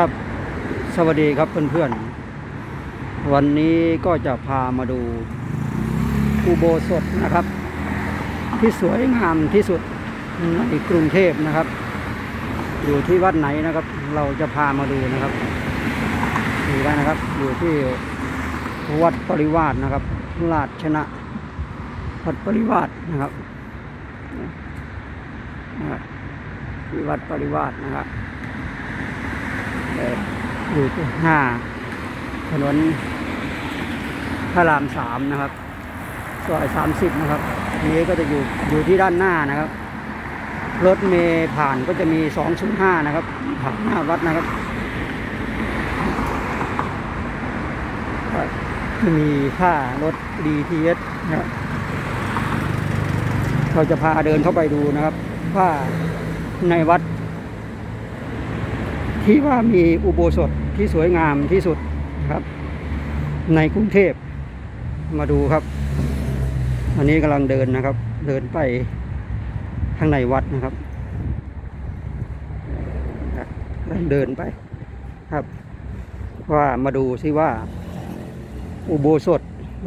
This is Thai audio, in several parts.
ครับ สวัสดีครับเพื่อนๆ วันนี้ก็จะพามาดูอุโบสถนะครับ ที่สวยงามที่สุดในกรุงเทพนะครับ อยู่ที่วัดไหนนะครับ เราจะพามาดูนะครับดูได้นะครับ อยู่ที่วัดปริวาสนะครับราชชนะวัดปริวาสนะครับนะครับมีวัดปริวาสนะครับ อยู่ที่ห้าถนนพระรามสามนะครับซอยสามสิบนะครับนนี้ก็จะอยู่อยู่ที่ด้านหน้านะครับ รถเมย์ผ่านก็จะมีสองศูนย์ห้านะครับ ผ่านหน้าวัดนะครับก็จะมีค่ารถ BTS นะครับเราจะพาเดินเข้าไปดูนะครับ ว่าในวัด ที่ว่ามีอุโบสถที่สวยงามที่สุดครับ ในกรุงเทพมาดูครับ อันนี้กำลังเดินนะครับ เดินไปข้างในวัดนะครับกำลังเดินไปครับ ว่ามาดูซิว่า อุโบสถ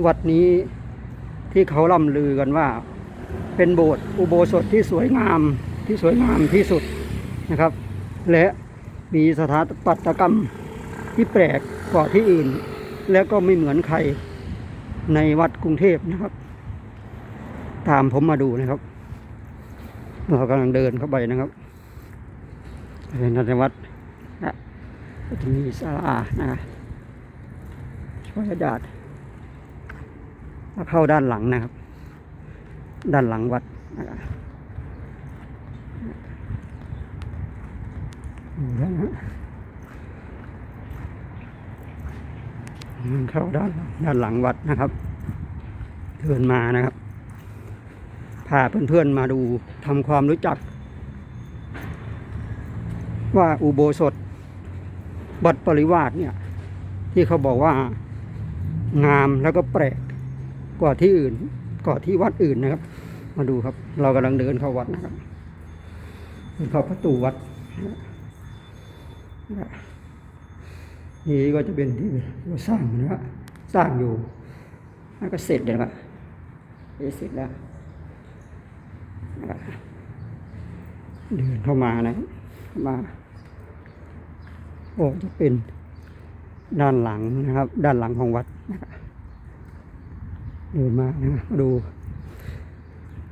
วัดนี้ที่เขาล่ำลือกันว่า เป็นโบสถ์อุโบสถที่สวยงามที่สวยงามที่สุดนะครับ และ มีสถาปัตยกรรมที่แปลกกว่าที่อื่น และก็ไม่เหมือนใครในวัดกรุงเทพนะครับ ตามผมมาดูนะครับ เรากำลังเดินเข้าไปนะครับเป็นในวัดนะก็จะมีศาลานะช่วยญาติเข้าด้านหลังนะครับ ด้านหลังวัดนะ มันเข้าด้านด้านหลังวัดนะครับ เดินมานะครับ พาเพื่อนๆมาดูทำความรู้จัก ว่าอุโบสถวัดปริวาสเนี่ย ที่เขาบอกว่างามแล้วก็แปลกกว่าที่อื่นกว่าที่วัดอื่นนะครับ มาดูครับ เรากำลังเดินเข้าวัดนะครับเดินเข้าประตูวัด นี่ก็จะเป็นที่เราสร้างนะครับสร้างอยู่แล้วก็เสร็จแล้วครับเสร็จแล้วเดินเข้ามานะครับเข้ามาโอ้จะเป็นด้านหลังนะครับ ด้านหลังของวัดนะครับเดินมานะมาดู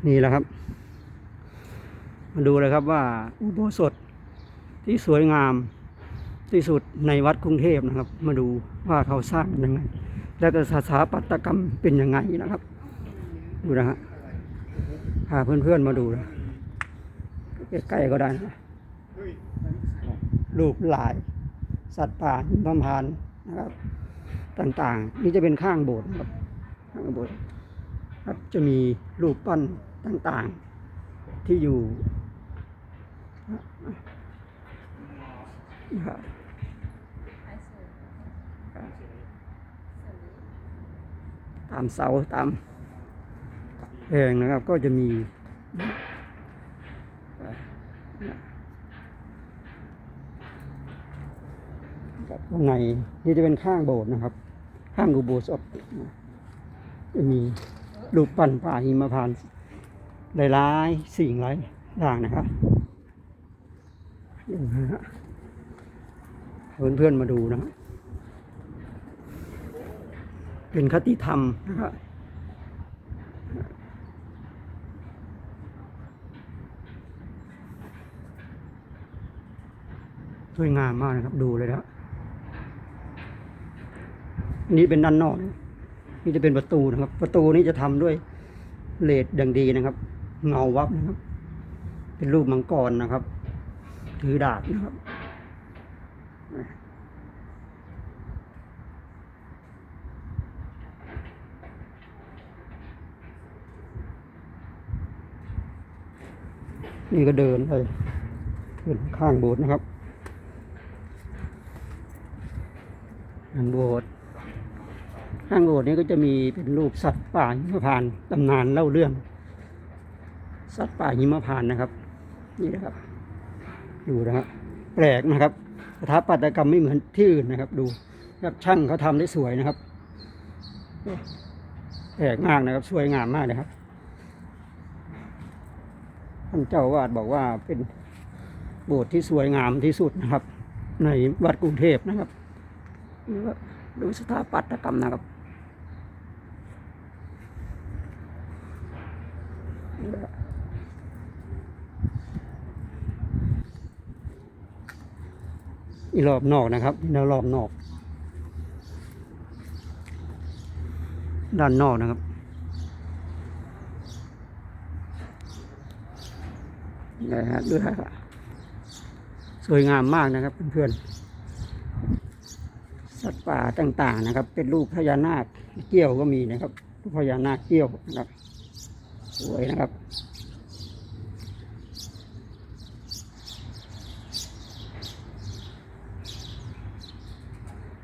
นี่แหละครับ มาดูเลยครับว่าอุโบสถที่สวยงาม ที่สุดในวัดกรุงเทพนะครับ มาดูว่าเขาสร้างยังไง แล้วก็สถาปัตยกรรมเป็นยังไงนะครับ ดูนะฮะพาเพื่อนๆมาดูนะใกล้ๆก็ได้นะรูปลาย สัตว์ป่าหิมพานนะครับ ต่างๆ นี่จะเป็นข้างโบสถ์นะครับข้างโบสถ์ครับจะมีรูปปั้นต่างๆที่อยู่นะครับ ตามเสาตามแพงนะครับ ก็จะมีครับข้างในนี่จะเป็นข้างโบสถ์นะครับ ข้างอุโบสถจะมีรูปปั้นป่าหิมพานต์หลายๆสิ่งหลายอย่างนะครับดูนะฮะเพื่อนๆมาดูนะฮะ เป็นคติธรรมนะครับสวยงามมากนะครับ ดูเลยนะครับอันนี่เป็นด้านนอกนะนี่จะเป็นประตูนะครับ ประตูนี้จะทำด้วยเลดดังดีนะครับ เงาวับนะครับ เป็นรูปมังกรนะครับ ถือดาบนะครับ นี่ก็เดินไปเดินข้างโบสถ์นะครับข้างโบสถ์ข้างโบสถ์นี้ก็จะมีเป็นรูปสัตว์ป่าหิมพานต์ตำนานเล่าเรื่อง สัตว์ป่าหิมพานต์นะครับ นี่นะครับ ดูนะฮะแปลกนะครับสถาปัตยกรรมไม่เหมือนที่อื่นนะครับ ดูครับช่างเขาทำได้สวยนะครับแปลกมากนะครับ สวยงามมากนะครับานเจ้าอาวาดบอกว่าเป็นโบสถ์ที่สวยงามที่สุดนะครับ ในวัดกรุงเทพนะครับดูว่าดูสถาปัตยกรรมนะครับอีรอบนอกนะครับแนวรอบนอก ด้านนอกนะครับ นี่ฮะดูฮะสวยงามมากนะครับเพื่อนๆสัตว์ป่าต่างๆนะครับ เป็นรูปพญานาคเกี้ยวก็มีนะครับรูปพญานาคเกี้ยวนะครับ สวยนะครับ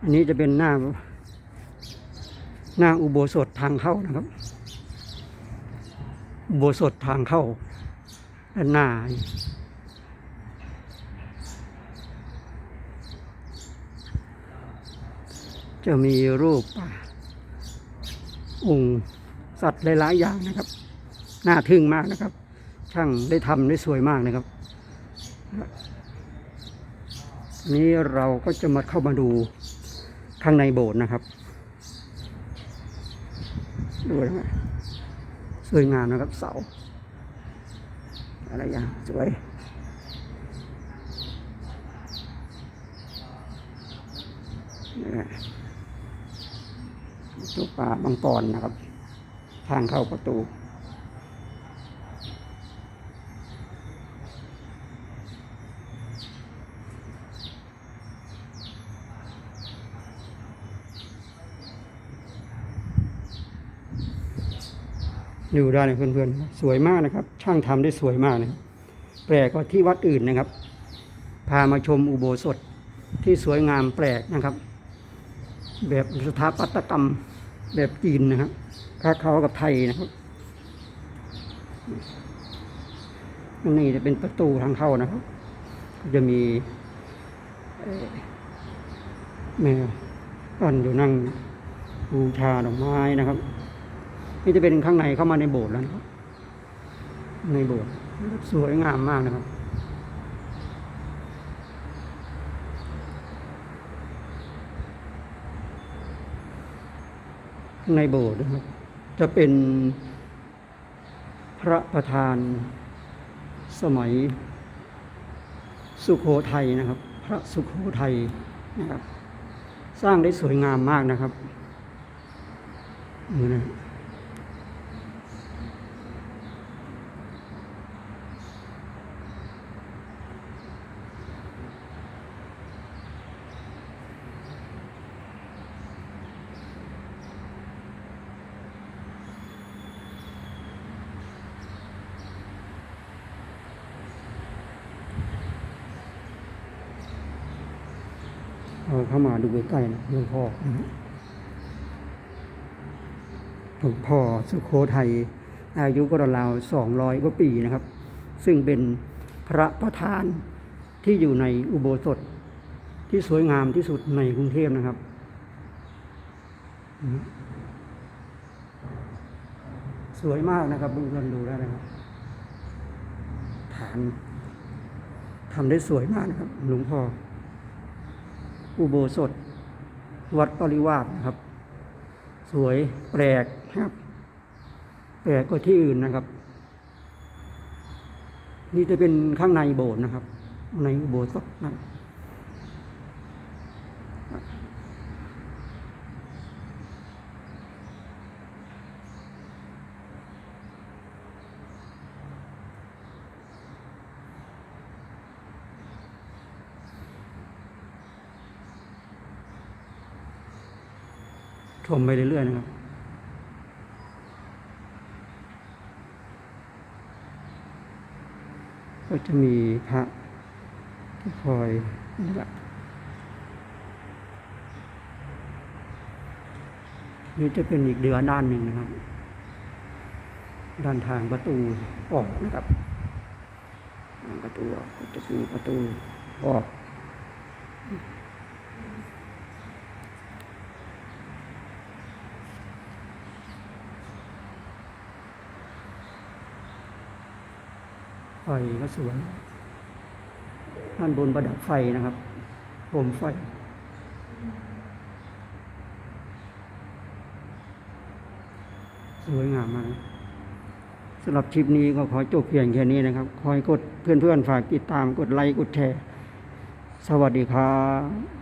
อันนี้จะเป็นหน้า หน้าอุโบสถทางเข้านะครับ อุโบสถทางเข้า ด้านหน้าจะมีรูปองค์สัตว์หลายๆอย่างนะครับ น่าทึ่งมากนะครับ ช่างได้ทำได้สวยมากนะครับ นี้เราก็จะมาเข้ามาดูข้างในโบสถ์นะครับ ดูนะสวยงามนะครับเสา อะไรอย่างสวยนี่นะตูป่าบางกรนะครับ ทางเข้าประตู อยู่ได้นะเพื่อนๆ สวยมากนะครับ ช่างทำได้สวยมากนะครับแปลกกว่าที่วัดอื่นนะครับ พามาชมอุโบสถที่สวยงามแปลกนะครับ แบบสถาปัตยกรรมแบบจีนนะครับคาเขากับไทยนะครับนนี้จะเป็นประตูทางเข้านะครับ จะมีเอ่อแม่ปั้นอยู่นั่งบูชาดอกไม้นะครับ นี่จะเป็นข้างในเข้ามาในโบสถ์แล้วนะครับในโบสถ์สวยงามมากนะครับ ในโบสถ์นะครับ จะเป็นพระประธานสมัยสุขโขทัยนะครับ พระสุขโขทัยนะครับ สร้างได้สวยงามมากนะครับนี่นะ เข้ามาดูใกล้ๆนะหลวงพ่อหลวงพ่อสุโขทัยอายุก็ราวสองร้อยกว่าปีนะครับ ซึ่งเป็นพระประธานที่อยู่ในอุโบสถที่สวยงามที่สุดในกรุงเทพนะครับ สวยมากนะครับดูกันดูได้นะครับฐานทำได้สวยมากนะครับหลวงพ่อ อุโบสถ วัดปริวาสนะครับ สวยแปลกครับแปลกกว่าที่อื่นนะครับ นี่จะเป็นข้างในโบสถ์นะครับ ในอุโบสถนะครับ ชมไปเรื่อยๆนะครับก็จะมีพระที่คอยนะครับนี่จะเป็นอีกเดือนด้านหนึ่งนะครับ ด้านทางประตูออกนะครับประตูออกก็จะมีประตูออก ก็สวยด้านบนประดับไฟนะครับโคมไฟสวยงามมากสำหรับคลิปนี้ก็ขอจบเพียงแค่นี้นะครับขอให้กดเพื่อนๆ ฝากติดตามกดไลค์ กดแชร์ สวัสดีครับ